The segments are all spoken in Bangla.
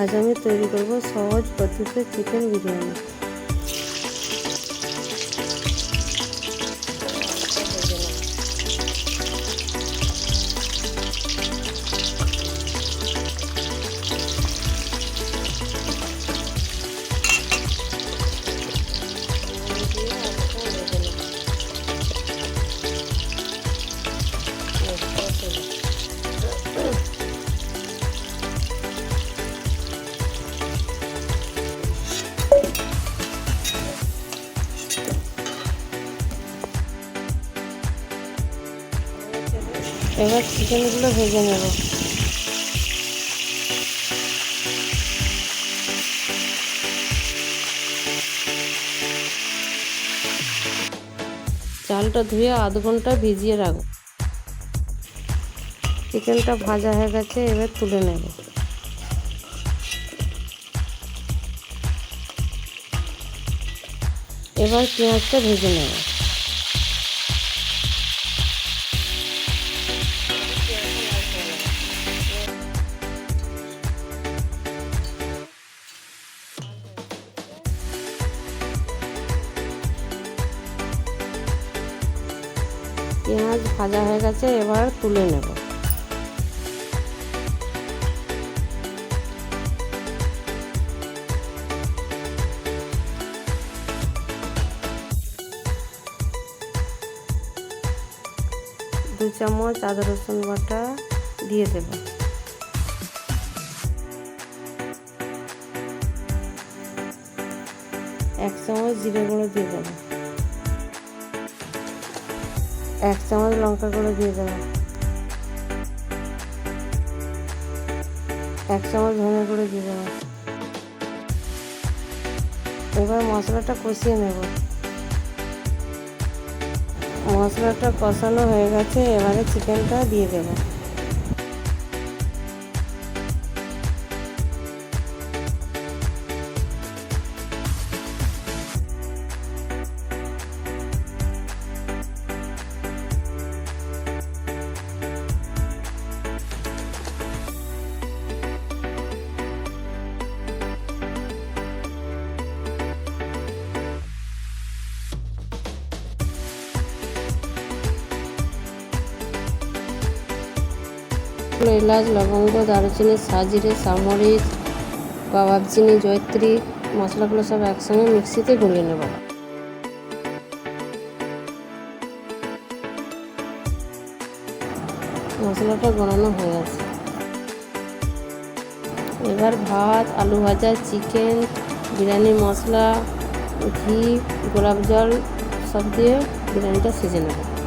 আজ আমি তৈরি করব সহজ পদ্ধতিতে চিকেন বিরিয়ানি। এবার চিকেনগুলো ভেজে নেব। চালটা ধুয়ে আধ ঘণ্টা ভিজিয়ে রাখব। চিকেনটা ভাজা হয়ে গেছে, এবার তুলে নেব। এবার পেঁয়াজটা ভেজে নেব। পেঁয়াজ ভাজা হয়ে গেছে, এবার তুলে নেব। দু চামচ আদা রসুন বাটা দিয়ে দেব। এক চামচ জিরে গুঁড়ো দিয়ে দেবো। এক চামচ লঙ্কা গুঁড়ো দিয়ে দেবো। এক চামচ ধনে গুঁড়ো দিয়ে দেবো। এবার মশলাটা কষিয়ে নেব। মশলাটা কষানো হয়ে গেছে, এবারে চিকেনটা দিয়ে দেবো। এলাচ লবঙ্গ, দারুচিনি, সাজিরে, সামরিচ কাবাবচিনি জয়ত্রী, মশলাগুলো সব একসঙ্গে মিক্সিতে গুলিয়ে নেব। মশলাটা গড়ানো হয়ে গেছে। এবার ভাত, আলু ভাজা, চিকেন, বিরিয়ানি মশলা, ঘি, গোলাপ জল সব দিয়ে বিরিয়ানিটা সেজে নেব।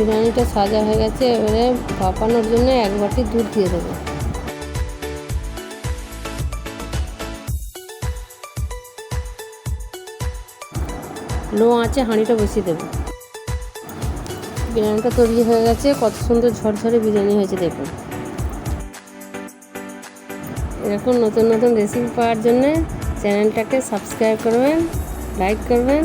বিরিয়ানিটা সাজা হয়ে গেছে, এবারে ভাপানোর জন্য এক বাটি দুধ দিয়ে দেবো। লো আঁচে হাঁড়িটা বসিয়ে দেবো। বিরিয়ানিটা তৈরি হয়ে গেছে, কত সুন্দর ঝরঝরে বিরিয়ানি হয়েছে, দেখুন। এরকম নতুন নতুন রেসিপি পাওয়ার জন্য চ্যানেলটাকে সাবস্ক্রাইব করবেন লাইক করবেন।